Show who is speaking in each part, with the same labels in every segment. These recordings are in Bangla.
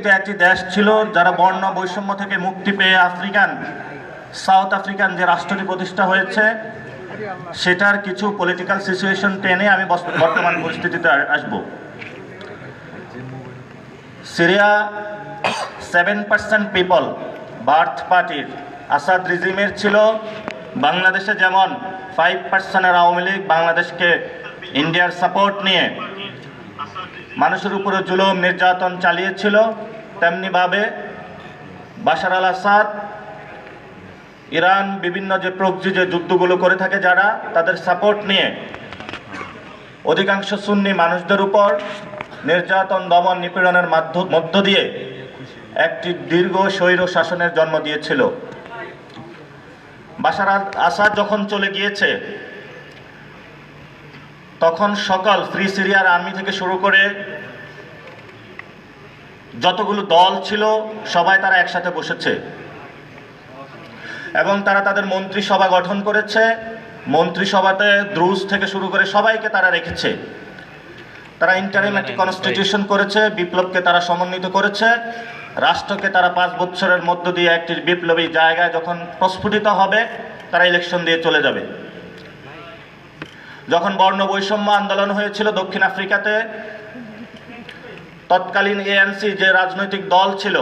Speaker 1: এটা একটি দেশ ছিল যারা বর্ণ বৈষম্য থেকে মুক্তি পেয়ে আফ্রিকান, সাউথ আফ্রিকান যে রাষ্ট্রটি প্রতিষ্ঠা হয়েছে, সেটার কিছু পলিটিক্যাল সিচুয়েশন টেনে আমি বর্তমান পরিস্থিতিতে আসব। Syria seven percent people Ba'ath পার্টির আসাদ রিজিমের ছিল। বাংলাদেশে যেমন ফাইভ পার্সেন্টের আওয়ামী লীগ, বাংলাদেশকে ইন্ডিয়ার সাপোর্ট নিয়ে মানুষের উপরে জুলুম, নির্যাতন চালিয়েছিল তেমনিভাবে বাশার আল আসাদ ইরান বিভিন্ন যে প্রকৃতি যে যুদ্ধগুলো করে থাকে যারা, তাদের সাপোর্ট নিয়ে অধিকাংশ সুন্নি মানুষদের উপর নির্যাতন, দমন, নিপীড়নের মাধ্য- মধ্য দিয়ে একটি দীর্ঘ স্বৈর শাসনের জন্ম দিয়েছিল। বাশার আসাদ যখন চলে গিয়েছে তখন সকাল ফ্রি সিরিয়ার আর্মি থেকে শুরু করে যতগুলো দল ছিল সবাই তারা একসাথে বসেছে। এবং তারা তাদের মন্ত্রিসভা গঠন করেছে। মন্ত্রিসভাতে দ্রুজ থেকে শুরু করে সবাইকে তারা রেখেছে। তারা ইন্টারিম একটি কনস্টিটিউশন করেছে বিপ্লবকে তারা সমন্বিত করেছে। রাষ্ট্রকে তারা পাঁচ বছরের মধ্য দিয়ে একটি বিপ্লবী জায়গায় যখন প্রস্ফুটিত হবে তারা ইলেকশন দিয়ে চলে যাবে। যখন বর্ণ বৈষম্য আন্দোলন হয়েছিল দক্ষিণ আফ্রিকাতে, তৎকালীন এএনসি যে রাজনৈতিক দল ছিল,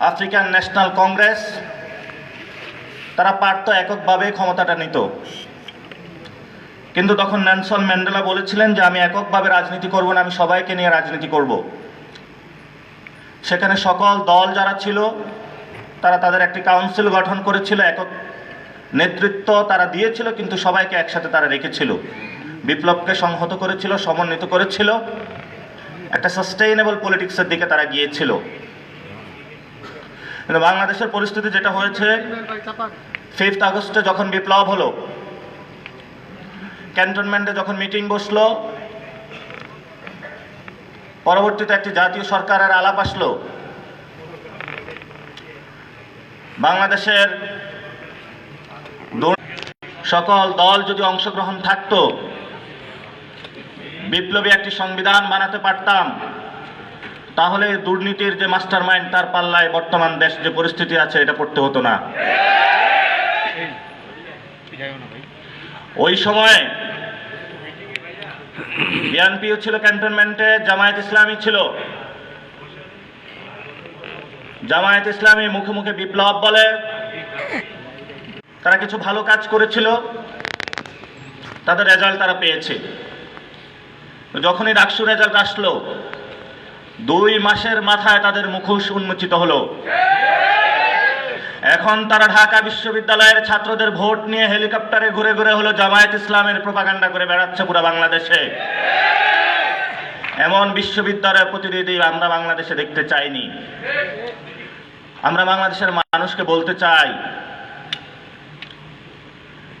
Speaker 1: আফ্রিকান ন্যাশনাল কংগ্রেস, তারা পারত এককভাবে ক্ষমতাটা নিত। কিন্তু তখন ন্যানসন ম্যান্ডেলা বলেছিলেন যে, আমি এককভাবে রাজনীতি করব না, আমি সবাইকে নিয়ে রাজনীতি করব। সেখানে সকল দল যারা ছিল, তারা তাদের একটি কাউন্সিল গঠন করেছিল, একক নেতৃত্ব তারা দিয়েছিল, কিন্তু সবাইকে একসাথে তারা রেখেছিল। বিপ্লবকে সংহত করেছিল, সমন্বিত করেছিল, একটা সাস্টেইনেবল পলিটিক্সের দিকে তারা গিয়েছিল। কিন্তু বাংলাদেশের পরিস্থিতি যেটা হয়েছে ফিফথ আগস্টে যখন বিপ্লব হলো ক্যান্টনমেন্টে যখন মিটিং বসল, পরবর্তীতে একটি জাতীয় সরকারের আলাপ আসলো। বাংলাদেশের সকল দল যদি অংশগ্রহণ থাকতো, বিপ্লবী একটি সংবিধান বানাতে পারতাম। তাহলে দুর্নীতির যে মাস্টার মাইন্ড তার পাল্লায় বর্তমান দেশ যে পরিস্থিতি আছে, এটা পড়তে হতো না। ওই সময়ে বিএনপিও ছিল ক্যান্টনমেন্টে, জামায়াত ইসলামী ছিল। জামায়াত ইসলামী মুখে মুখে বিপ্লব বলে তারা কিছু ভালো কাজ করেছিল, তাদের রেজাল্ট তারা পেয়েছে। যখনই ডাকসু রেজাল্ট আসলো, দুই মাসের মাথায় তাদের মুখোশ উন্মোচিত হলো। এখন তারা ঢাকা বিশ্ববিদ্যালয়ের ছাত্রদের ভোট নিয়ে হেলিকপ্টারে ঘুরে ঘুরে হলো জামায়াত ইসলামের প্রপাগান্ডা করে বেড়াচ্ছে পুরো বাংলাদেশে। এমন বিশ্ববিদ্যালয়ের প্রতিনিধি আমরা বাংলাদেশে দেখতে চাইনি। আমরা বাংলাদেশের মানুষকে বলতে চাই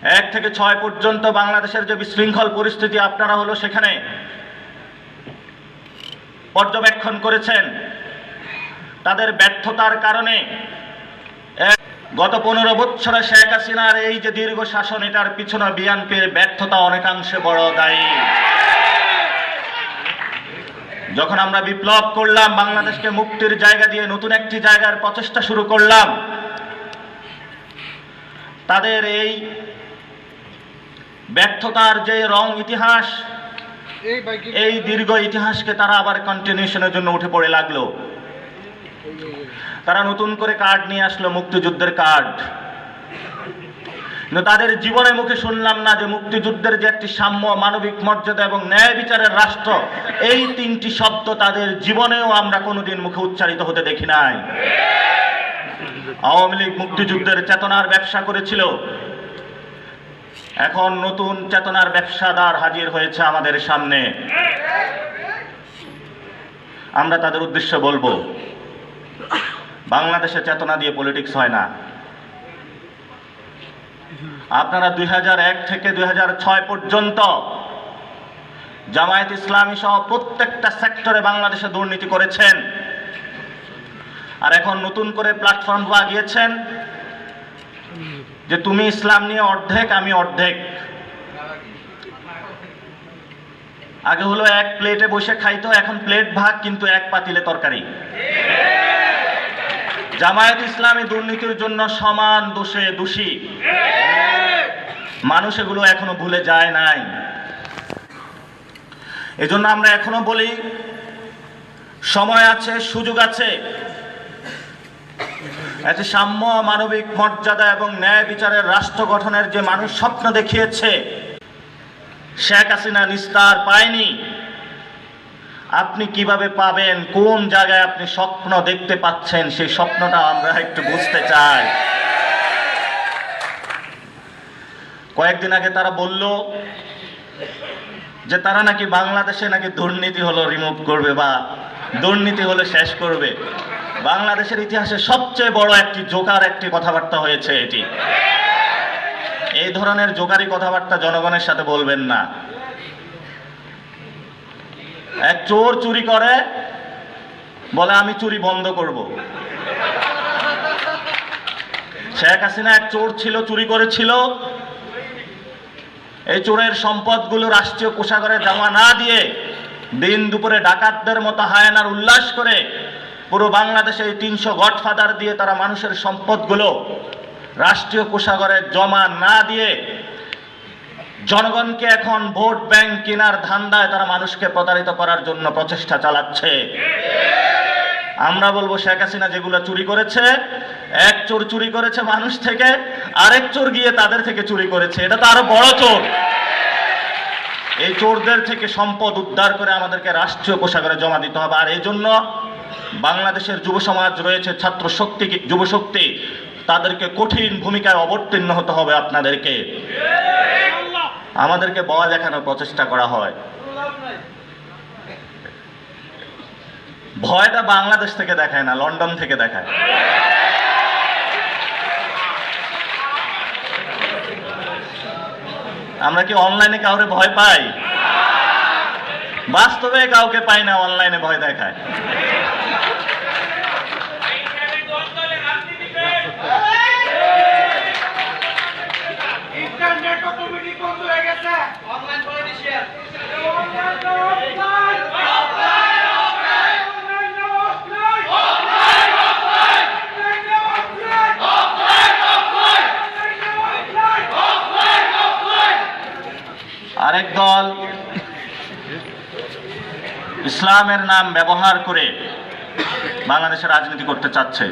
Speaker 1: এক থেকে ছয় পর্যন্ত বাংলাদেশের যে বিশৃঙ্খল পরিস্থিতি আপনারা হলো সেখানে পর্যবেক্ষণ করেছেন। তাদের ব্যর্থতার কারণে গত পনেরো বছরে শেখ হাসিনার এই যে দীর্ঘ শাসন, এটার পিছনে বিএনপির ব্যর্থতা অনেকাংশে বড় দায়ী। যখন আমরা বিপ্লব করলাম, বাংলাদেশকে মুক্তির জায়গা দিয়ে নতুন একটি জায়গার প্রচেষ্টা শুরু করলাম, তাদের এই ব্যর্থতার যে রং ইতিহাস এই দীর্ঘ ইতিহাসকে তারা আবার কন্টিনিউশনের জন্য উঠে পড়ে লাগল। তারা নতুন করে কার্ড নিয়ে আসলো মুক্তিযুদ্ধের কার্ড তাদের জীবনের মুখে শুনলাম না যে মুক্তিযুদ্ধের যে একটি সাম্য মানবিক মর্যাদা এবং ন্যায় বিচারের রাষ্ট্র এই তিনটি শব্দ তাদের জীবনেও আমরা কোনোদিন মুখে উচ্চারিত হতে দেখি নাই। আওয়ামী লীগ মুক্তিযুদ্ধের চেতনার ব্যবসা করেছিল। এখন নতুন চেতনার ব্যবসাদার হাজির হয়েছে আমাদের সামনে। আমরা তাদের উদ্দেশ্য বলব, বাংলাদেশে চেতনা দিয়ে পলিটিক্স হয় না। আপনারা দুই হাজার এক থেকে দুই হাজার ছয় পর্যন্ত জামায়াত ইসলামী সহ প্রত্যেকটা সেক্টরে বাংলাদেশে দুর্নীতি করেছেন। আর এখন নতুন করে প্ল্যাটফর্ম গিয়েছেন। যে তুমি ইসলাম নিয়ে অর্ধেক, আমি অর্ধেক। আগে হলো এক প্লেটে বসে খাইতো এখন প্লেট ভাগ, কিন্তু এক পাতিলে তরকারি। জামায়াত ইসলামী দুর্নীতির জন্য সমান দোষে দোষী। মানুষ এগুলো এখনও ভুলে যায় নাই। এজন্য আমরা এখনও বলি, সময় আছে, সুযোগ আছে। এতে সাম্য, মানবিক মর্যাদা এবং ন্যায় বিচারের রাষ্ট্র গঠনের যে মানুষ স্বপ্ন দেখিয়েছে, শেখ হাসিনা নিস্তার পায়নি। আপনি কীভাবে পাবেন, কোন জায়গায় আপনি স্বপ্ন দেখতে পাচ্ছেন, সেই স্বপ্নটা আমরা একটু বুঝতে চাই। কয়েকদিন আগে তারা বলল যে তারা নাকি বাংলাদেশে নাকি দুর্নীতি হলো রিমুভ করবে বা দুর্নীতি হলে শেষ করবে। বাংলাদেশের ইতিহাসে সবচেয়ে বড় একটি জোকার একটি কথাবার্তা হয়েছে এটি। এই ধরনের জোকারি কথাবার্তা জনগণের সাথে বলবেন না। এক চোর চুরি করে, বলে, আমি চুরি বন্ধ করব। শেখ হাসিনা এক চোর ছিল, চুরি করেছিল। এই চোরের সম্পদগুলো রাষ্ট্রীয় কোষাগারে জমা না দিয়ে দিন দুপুরে ডাকাতদের মতো হায়ানার উল্লাস করে পুরো বাংলাদেশে এই তিনশো গডফাদার দিয়ে তারা মানুষের সম্পদগুলো রাষ্ট্রীয় কোষাগারে জমা না দিয়ে জনগণকে এখন ভোট ব্যাংক কেনার ধান্দায় তারা মানুষকে প্রতারিত করার জন্য প্রচেষ্টা চালাচ্ছে। আমরা বলব শেখ হাসিনা যেগুলো চুরি করেছে, এক চোর চুরি করেছে মানুষ থেকে, আরেক চোর গিয়ে তাদের থেকে চুরি করেছে। এটা তো আরও বড় চোর। এই চোরদের থেকে সম্পদ উদ্ধার করে আমাদেরকে রাষ্ট্রীয় কোষাগারে জমা দিতে হবে। আর এই জন্য বাংলাদেশের যুব সমাজ রয়েছে ছাত্র শক্তি যুব শক্তি, তাদেরকে কঠিন ভূমিকায় অবতীর্ণ হতে হবে আপনাদেরকে। আমাদেরকে বল দেখানোর প্রচেষ্টা করা হয়। ভয়টা বাংলাদেশ থেকে দেখায় না, লন্ডন থেকে দেখায়। আমরা কি অনলাইনে কাউরে ভয় পাই? বাস্তবে কাউকে পাই না, অনলাইনে ভয় দেখায়। আরেক দল ইসলামের নাম ব্যবহার করে বাংলাদেশে রাজনীতি করতে চাচ্ছে।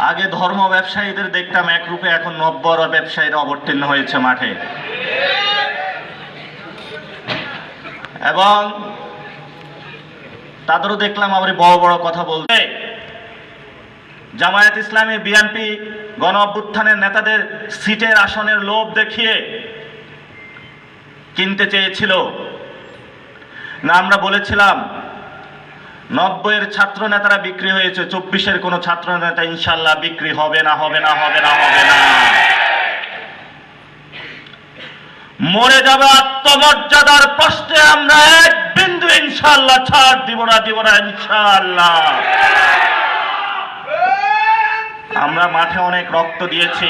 Speaker 1: আগে ধর্ম ব্যবসায়ীদের দেখতাম এক রূপে, এখন নব্বর ব্যবসায়ীরা অবতীর্ণ হয়েছে মাঠে। এবং তাদেরও দেখলাম আবার বড় বড় কথা বলতে। জামায়াত ইসলামী বিএনপি গণ অভ্যুত্থানের নেতাদের সিটের আসনের লোভ দেখিয়ে কিনতে চেয়েছিল। না, আমরা বলেছিলাম নব্বইয়ের ছাত্র নেতারা বিক্রি হয়েছে, চব্বিশের কোন ছাত্র নেতা ইনশাল্লাহ বিক্রি হবে না হবে না হবে না হবে না। মরে যাবে আত্মমর্যাদার প্রশ্নে আমরা এক বিন্দু ইনশাল্লাহ ছাড় দিব না দিব না ইনশাল্লাহ। আমরা মাঠে অনেক রক্ত দিয়েছি।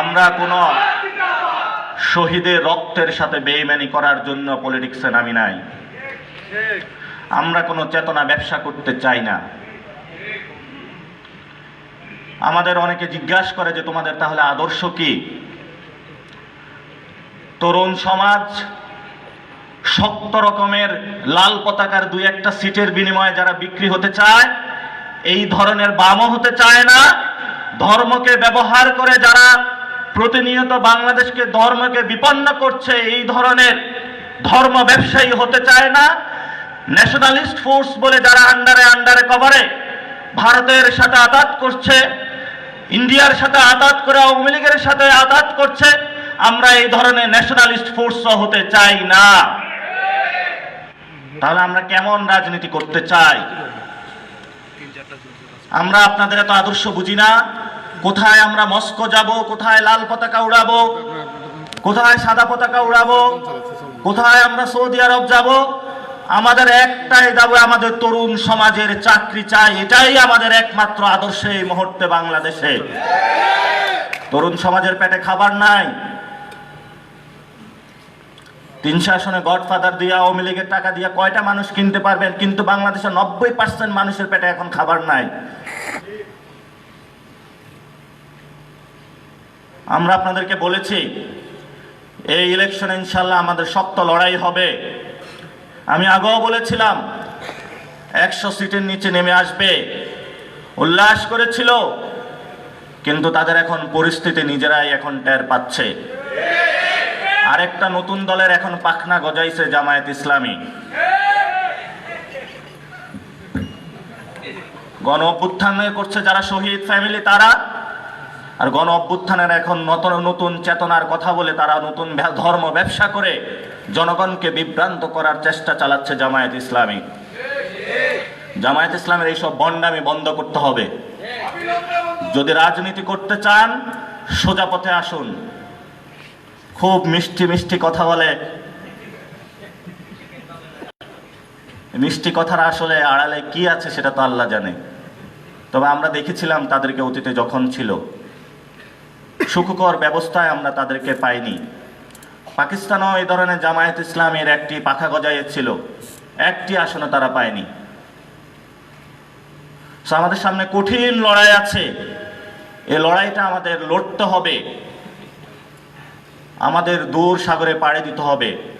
Speaker 1: আমরা কোনো শহীদের রক্তের সাথে বেইমানি করার জন্য পলিটিক্সে নামি নাই। আমরা কোনো চেতনা ব্যবসা করতে চাই না। আমাদের অনেকে জিজ্ঞাসা করে যে তোমাদের তাহলে আদর্শ কি? তরুণ সমাজ শক্ত রকমের লাল পতাকার দুই একটা সিটের বিনিময়ে যারা বিক্রি হতে চায়, এই ধরনের বামও হতে চায় না। ধর্মকে ব্যবহার করে যারা প্রতিনিয়ত বাংলাদেশকে ধর্মকে বিপন্ন করছে, এই ধরনের ধর্ম ব্যবসায়ী হতে চায় না ন্যাশনালিস্ট ফোর্স বলে যারা আন্ডারে আন্ডারে কভারে ভারতের সাথে আঘাত করছে, ইন্ডিয়ার সাথে আঘাত করে, আওয়ামী লীগের সাথে আঘাত করছে, আমরা এই ধরনের ন্যাশনালিস্ট ফোর্স হতে চাই না। তাহলে আমরা কেমন রাজনীতি করতে চাই? আমরা আপনাদের এত আদর্শ বুঝি না, কোথায় আমরা মস্কো যাব, কোথায় লাল পতাকা উড়াবো কোথায় সাদা পতাকা উড়াবো? কোথায় আমরা সৌদি আরব যাব? আমাদের একটাই দাবি, আমাদের তরুণ সমাজের চাকরি চাই। এটাই আমাদের একমাত্র আদর্শ এই মুহূর্তে বাংলাদেশে। তরুণ সমাজের পেটে খাবার নাই। তিনশো আসনে গডফাদার দিয়ে, আওয়ামী লীগের টাকা দিয়ে কয়টা মানুষ কিনতে পারবেন? কিন্তু বাংলাদেশের নব্বই পার্সেন্ট মানুষের পেটে এখন খাবার নাই। আমরা আপনাদেরকে বলেছি এই ইলেকশনে ইনশাল্লাহ আমাদের শক্ত লড়াই হবে। আমি আগেও বলেছিলাম, একশো সিটের নিচে নেমে আসবে। উল্লাস করেছিল, কিন্তু তাদের এখন পরিস্থিতি নিজেরাই এখন টের পাচ্ছে। আরেকটা নতুন দলের এখন পাখনা গজাইছে জামায়াত ইসলামী। গণ করছে যারা শহীদ ফ্যামিলি, তারা আর গণ অভ্যুত্থানের এখন নতুন নতুন চেতনার কথা বলে তারা নতুন ধর্ম ব্যবসা করে জনগণকে বিভ্রান্ত করার চেষ্টা চালাচ্ছে জামায়াত ইসলামী। জামায়াত ইসলামের এইসব বন্ডামি বন্ধ করতে হবে। যদি রাজনীতি করতে চান, সোজা পথে আসুন। খুব মিষ্টি মিষ্টি কথা বলে। মিষ্টি কথার আসলে আড়ালে কি আছে সেটা তো আল্লাহ জানে। তবে আমরা দেখেছিলাম তাদেরকে অতীতে যখন ছিল। সুখকর ব্যবস্থায় আমরা তাদেরকে পাইনি। পাকিস্তানও এই ধরনের জামায়াত ইসলামের একটি পাখা গজাইয়েছিল। একটি আসনও তারা পায়নি। আমাদের সামনে কঠিন লড়াই আছে। এই লড়াইটা আমাদের লড়তে হবে। আমাদের দূর সাগরে পাড়ে দিতে হবে।